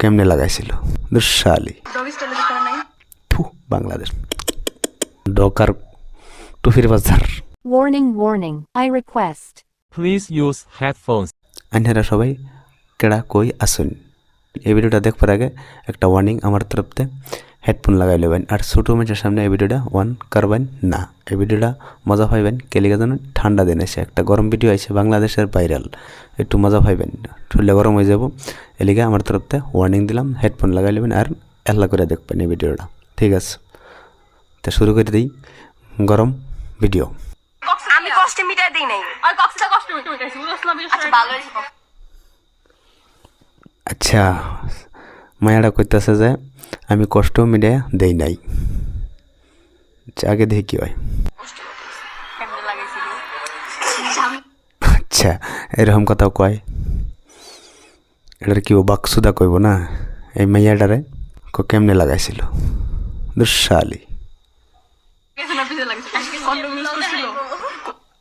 কেমনে লাগাইছিল? দুঃশালি। থু বাংলাদেশ। ডকার টুফির বাজার। Warning warning I request please use headphones আন্ধারা সবাই কেডা কই আসুন? এই ভিডিওটা দেখবার আগে একটা ওয়ার্নিং আমার তরফতে। হেডফোন লাগাই নেবেন আর ছোটো মানুষের সামনে এই ভিডিওটা ওয়ান করবেন না। এই ভিডিওটা মজা পাইবেন কেলিকা যেন ঠান্ডা দিন এসে। একটা গরম ভিডিও আছে বাংলাদেশের ভাইরাল। একটু মজা পাইবেন শরীরে গরম হয়ে যাব। এলিগে আমার তরফতে ওয়ার্নিং দিলাম হেডফোন লাগাই নেবেন আর এল্লা করে দেখবেন এই ভিডিওটা। ঠিক আছে? তা শুরু করে দিই গরম ভিডিও। আমি কষ্টে মিটাই দিই নাই। আর কক্সটা কষ্ট হইতে হইতেছে বুঝছ না আচ্ছা আচ্ছা কইতেছে যে, আমি কষ্ট মিডিয়া দেই নাই। আগে দেখি কি হয়। আচ্ছা এরকম কথাও কয়। এটার কি বাকসুদা কইব না? এই মাইয়াটারে কেমনে লাগাইছিল? দুঃশালি।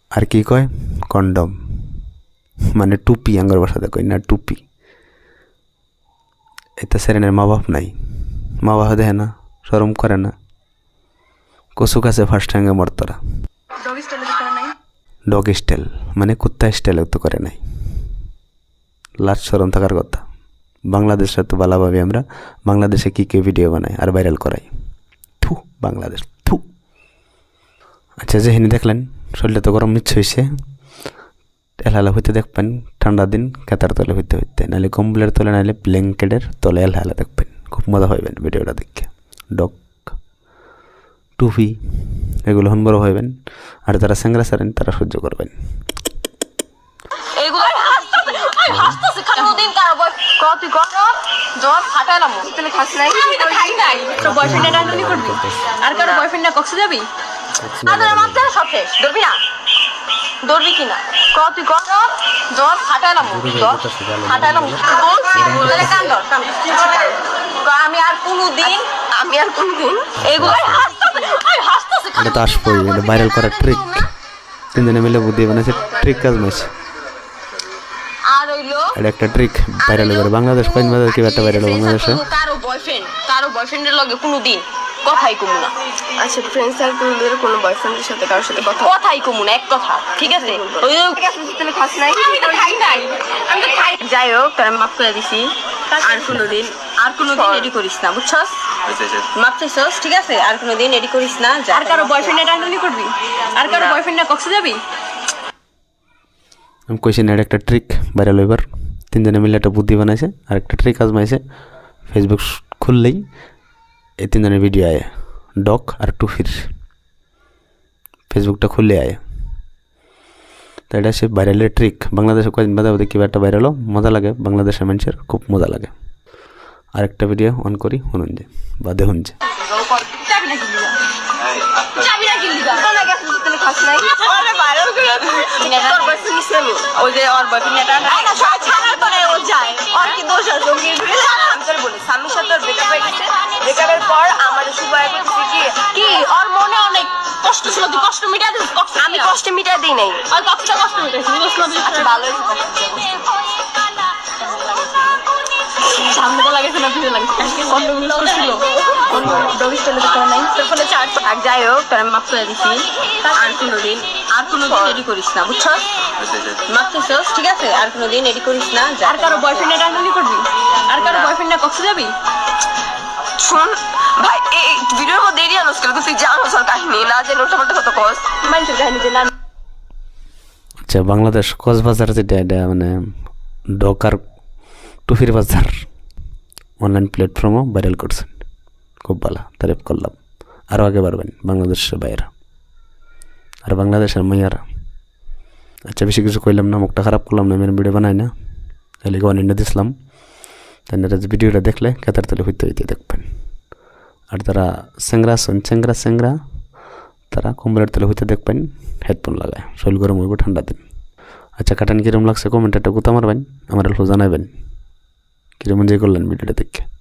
আর কি কয়? কন্ডম। মানে টুপি আঙ্গর ভাষাতে কই না, টুপি। এটা সেরেনের মা বাপ নাই। মা বাপ দেখে না সরম করে না। কচু কাছে ফার্স্ট হ্যাঙ্গে মরতরা ডগ স্টাইলে ডগ মানে কুত্তা স্টাইল তো করে নাই। লাস্ট সরম থাকার কথা। বাংলাদেশে তো ভালোভাবে আমরা বাংলাদেশে কী কী ভিডিও বানাই আর ভাইরাল করাই থু বাংলাদেশ থু। আচ্ছা যে হিনি দেখলেন শরীরটা তো গরম নিচ্ছে হয়েছে এলহালা হইতে দেখবেন ঠান্ডা দিন কেতার তলে হইতে হইতে। নাহলে কম্বলের তলে নাহলে ব্ল্যাঙ্কেটের তলে এলহালা দেখবেন। খুব মজা হইবেন ভিডিওটা দেখে। ডক টুপি এগুলো হন বড় হইবেন। আর যারা স্যাংরা সারেন তারা সহ্য করবেন। কারও বয়ফ্রেন্ডে করবি? আর কারও বয়ফ্রেন্ডে কক্সে যাবি? আর মাত্রা সব শেষ। ধরবি না? ধরবি কি তুই কর জ্বর ফাটালাম জ্বর ফাটালাম কান কান আমি আর কোনোদিন আমি আর কোনদিন এগুলো হাসতেছে আই হাসতেছে এটা তো আসবোই এটা ভাইরাল করার ট্রিক তিনজনে মিলে বুদ্ধি বানাইছে ট্রিক কাজ মাইছে। আর এটা একটা ট্রিক ভাইরাল করে। বাংলাদেশ কয়েন বাজার কি একটা ভাইরাল বাংলাদেশে? কারও বয়ফ্রেন্ড কারও বয়ফ্রেন্ডের লগে কোনোদিন কথাই কমু না। আচ্ছা ফ্রেন্ড সার্কেলদের কোনো বয়ফ্রেন্ডের সাথে কারোর সাথে কথা? কথাই কমু না এক কথা ঠিক আছে? ওই যে তাহলে খাস নাই। আমি তো খাই নাই। আমি তো খাই যাই হোক তার মাফ করে দিছি। আর কোনোদিন আর কোনোদিন এডি করিস না বুঝছস? মাপ চাইছস ঠিক আছে? আর কোনোদিন এডি করিস না আর কারও বয়ফ্রেন্ডে রান্ডনি করবি? আর কারও বয়ফ্রেন্ডে কক্সে যাবি? আমি কইছি না একটা ট্রিক ভাইরাল হইবার। তিনজনে মিলে একটা বুদ্ধি বানাইছে আর একটা ট্রিক আজমাইছে। ফেসবুক খুললেই এই তিনজনের ভিডিও আয়। ডক আর টুফির। ফেসবুকটা খুললে আয়। তো এটা সে ভাইরালের ট্রিক বাংলাদেশে কয়েকদিন বাদে ওদের কিবা একটা ভাইরালও মজা লাগে। বাংলাদেশের মানুষের খুব মজা লাগে। আরেকটা ভিডিও অন করি, শুনুন যে বা দেখুন যে। কি সাথে হয়ে গেছে ব্রেকআপের পর আমার শুভ কি কি ওর মনে অনেক কষ্ট ছিল তুই কষ্ট মিটা দিস কষ্ট আমি কষ্টে মিটাই দিই নাই। আর কষ্টটা কষ্ট মিটাইছিস বুঝছ না আচ্ছা ভালো সামনে তো লাগেছে না পিছনে লাগেছে কন্ডম ইউজ করছিল। ডগ স্টাইলে করা নাই তোর ফোনে চার্জ আর যাই হোক তার মাফ করে দিছি। আর আর কোনোদিন এডি করিস না মাপতেছস ঠিক আছে? আর কোনোদিন এডি করিস না আর কারও বয়ফ্রেন্ডে করবি? আর কারও বয়ফ্রেন্ডে কক্সে যাবি? শোন ভাই এই ভিডিওর মধ্যে এরিয়া করে তুই কাহিনী না জেনে ওটা কত কস মানুষের কাহিনী যে না আচ্ছা বাংলাদেশ কক্সবাজার যেটা এটা মানে ডক আর টুফির বাজার অনলাইন প্ল্যাটফর্মও ভাইরাল করছেন খুব ভালো তারিফ করলাম। আরও আগে বাড়বেন বাংলাদেশের বাইরা। আর বাংলাদেশের মাইয়ারা। আচ্ছা বেশি কিছু কইলাম না মুখটা খারাপ করলাম না আমি ভিডিও বানাই না। তাহলে অনিন্দ দিছিলাম। তাই ভিডিওটা দেখলে কেতার তলে হইতে হইতে দেখবেন। আর তারা স্যাংরা আছেন স্যাংরা স্যাংরা তারা কম্বলের তলে হইতে দেখবেন, হেডফোন লাগায়, শরীর গরম হইব ঠান্ডা দিন। আচ্ছা কাটান কীরম লাগছে? কমেন্ট একটা গুতা মারবেন, আমার অল্প জানাবেন। কীরম এনজয় করলেন ভিডিওটা দেখে?